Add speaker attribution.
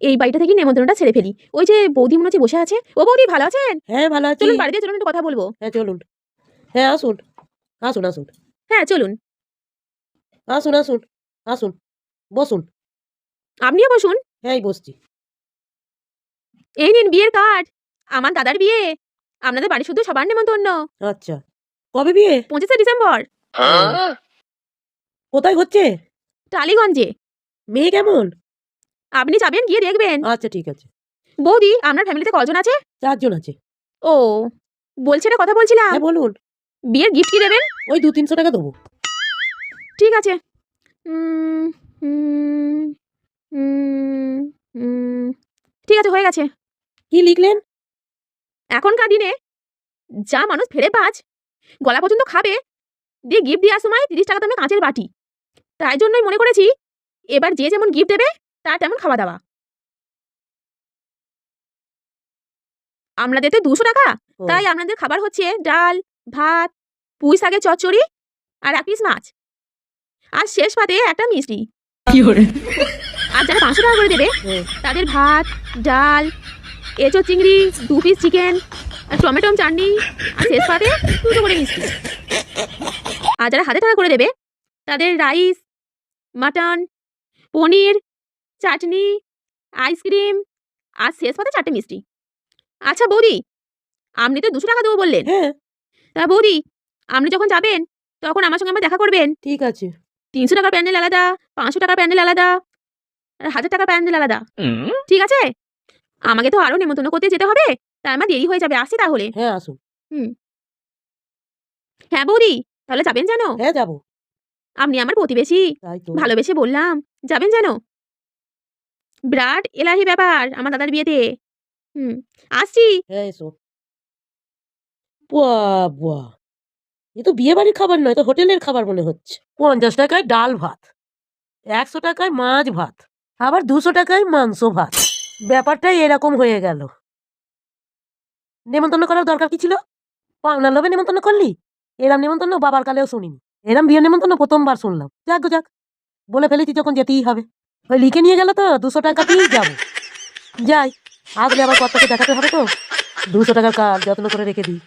Speaker 1: এই বাড়িটা থেকে নেমন্তন্নটা ছেড়ে ফেলি। ওই যে বৌদি মনে হচ্ছে বসে আছে। ও বৌদি ভালো আছেন?
Speaker 2: হ্যাঁ ভালো আছি।
Speaker 1: চলুন বাড়িতে চলুন একটু কথা বলব।
Speaker 2: হ্যাঁ চলুন। হ্যাঁ আসুন। আসুন আসুন।
Speaker 1: হ্যাঁ চলুন।
Speaker 2: আসুন আসুন আসুন বসুন।
Speaker 1: আপনিও বসুন।
Speaker 2: হ্যাঁ বসছি।
Speaker 1: এই নিন বিয়ের কার্ড। আমার দাদার বিয়ে। আপনাদের বাড়ি শুধু সবার নেমন্তন্ন।
Speaker 2: আচ্ছা। কবে বিয়ে?
Speaker 1: পঁচিশে ডিসেম্বর।
Speaker 2: কোথায় হচ্ছে?
Speaker 1: টালিগঞ্জে।
Speaker 2: মেয়ে কেমন?
Speaker 1: আপনি যাবেন গিয়ে দেখবেন।
Speaker 2: আচ্ছা ঠিক আছে।
Speaker 1: বৌদি আপনার ফ্যামিলিতে কজন আছে?
Speaker 2: চারজন আছে।
Speaker 1: ও বলছি একটা কথা বলছিলাম।
Speaker 2: হ্যাঁ বলুন।
Speaker 1: বিয়ের গিফট কি দেবেন?
Speaker 2: ওই দু তিনশো টাকা দেবো।
Speaker 1: ঠিক আছে। ঠিক আছে হয়ে গেছে।
Speaker 2: কি লিখলেন?
Speaker 1: এখনকার দিনে যা মানুষ ফেরে পাঁচ গলা পর্যন্ত খাবে দিয়ে গিফট দেওয়ার সময় তিরিশ টাকা দামে কাঁচের বাটি। তাই জন্যই মনে করেছি এবার যে যেমন গিফট দেবে তার তেমন খাওয়া দাওয়া। আপনাদের তো দুশো টাকা। তাই আপনাদের খাবার হচ্ছে ডাল ভাত পুঁই শাকের চচ্চড়ি আর এক পিস মাছ। আর শেষ পাতে একটা মিষ্টি। আর যারা পাঁচশো টাকা করে দেবে তাদের ভাত ডাল এঁচো চিংড়ি দু পিস চিকেন আর টমেটো চাটনি আর শেষ পাতে দুটো করে মিষ্টি। আর যারা হাতে টাকা করে দেবে তাদের rice mutton paneer chutney ice cream আর শেষ পাতে চারটে মিষ্টি। আচ্ছা বৌদি আপনি তো দুশো টাকা দেবো বললেন।
Speaker 2: হ্যাঁ।
Speaker 1: তা বৌদি আপনি যখন যাবেন তখন আমার সঙ্গে আমার দেখা করবেন।
Speaker 2: ঠিক আছে।
Speaker 1: তিনশো টাকার প্যান্ডেল আলাদা পাঁচশো টাকার প্যান্ডেল আলাদা আর হাজার টাকার প্যান্ডেল আলাদা। ঠিক আছে? আমাকে তো আরও নেমন্তন্ন করতে যেতে হবে তাই আমার দেরি হয়ে যাবে আসি তাহলে।
Speaker 2: হ্যাঁ আসুন। হুম।
Speaker 1: হ্যাঁ বৌদি তাহলে যাবেন জানো
Speaker 2: হ্যাঁ যাব।
Speaker 1: আপনি আমার প্রতিবেশী। ভালোবেসে বললাম যাবেন জানো বিরাট এলাহি ব্যাপার, আমার দাদার বিয়েতে। হুম, আসছি।
Speaker 2: হ্যাঁ এ তো বিয়ে বাড়ির খাবার নয় তো হোটেলের খাবার মনে হচ্ছে। পঞ্চাশ টাকায় ডাল ভাত, একশো টাকায় মাছ ভাত, আবার দুশো টাকায় মাংস ভাত। ব্যাপারটাই এরকম হয়ে গেল। নেমন্তন্ন করার দরকার কি ছিল? পাওনার লোভে নেমন্তন্ন করলি? এরাম নেমন্তন্ন বাবার কালেও শুনিনি। এরম বিয়ে নেমন্তন্ন প্রথমবার শুনলাম। যাক গো, যাক। বলে ফেলেছি যখন যেতেই হবে। ওই লিখে নিয়ে গেল তো দুশো টাকা দিয়েই যাব। যাই আসলে আবার কর্তাকে দেখাতে হবে তো। দুশো টাকার কার্ড যত্ন করে রেখে দিই।